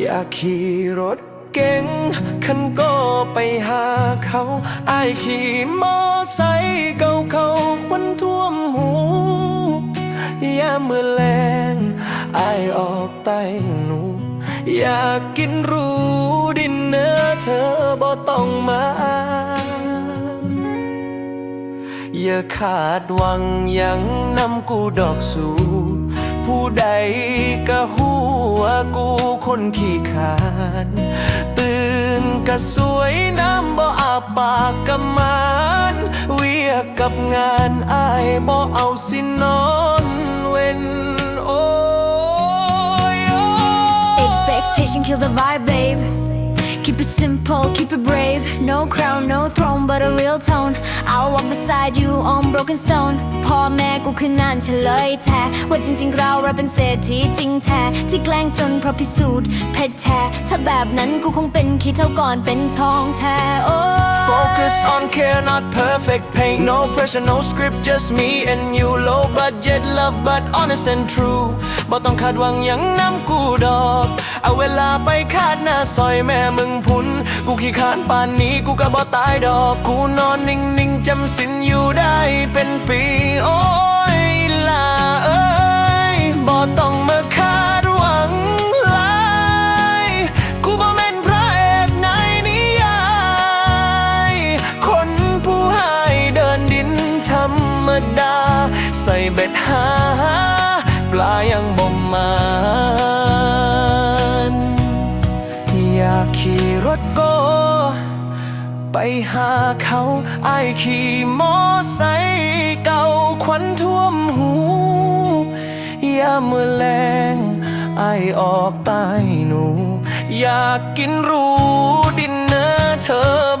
อยากขี่รถเก๋งคันก็ไปหาเขาอายขี่มอไซค์เก่าเขาควันท่วมหูยามเมื่อแรงอายออกไต้หนู อยากกินรูดินเนอร์เธอบ่ต้องมา อย่าขาดหวังยังนำกูดอกสู่ ผู้ใดก็หู กูคนขี้ขานตื่นกะสวยน้ำบ่อาปากกะมานเวียกกับงานอายบ่เอาสินอนเว้นโอ้ย Expectation kill the vibe, babe. It simple, keep it brave. No crown, no throne, but a real tone. I'll walk beside you on broken stone. พ่อแม่กูคือนานเฉลยแท้ ว่าจริง ๆ เราเราเป็นเศรษฐีจริงแท้ ที่แกล้งจนเพราะพิสูจน์เพชรแท้ ถ้าแบบนั้นกูคงเป็นขี้เท่าก่อนเป็นทองแท้ โอ้ Focus on care, not perfect paint No pressure, no script, just me and you. Low budget love, but honest and true. บ่ต้องคาดหวังหยังน้ำกูดอก ลาไปคาดหน้าซอยแม่มึงพุน กูขี้ขานป่านนี้กูก็บ่ตายดอก กูนอนนิ่งๆจำสินอยู่ได้เป็นปีโอ้ยลาเอ้ยบ่ต้องมาคาดหวังลายกูบ่แม่นพระเอกในนิยายคนผู้ให้เดินดินธรรมดา ใส่เบ็ดหาปลายังบ่ม ถโก ไปหาเขาไอขี่มอไซค์เก่าควันท่วมหูยามเมื่อแรงไอออกใต้หนู อยากกินรูดินเนอร์เธอ